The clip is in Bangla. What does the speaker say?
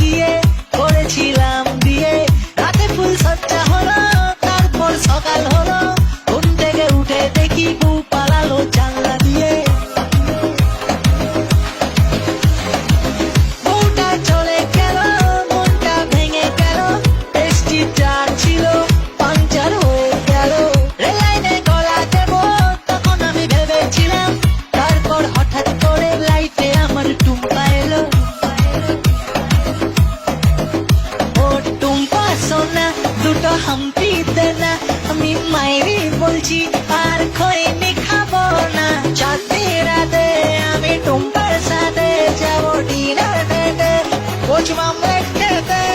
গিয়ে করেছিলাম দিয়ে রাতে ফুল সজ্জা হলো তারপর সকাল হলো। হাম্পিতে না আমি মায়ের বলছি আর খৈনি খাব না যাতে রাতে আমি টুম্পার সাথে যাব ডিনার ডেটে কোচ মামা খেতে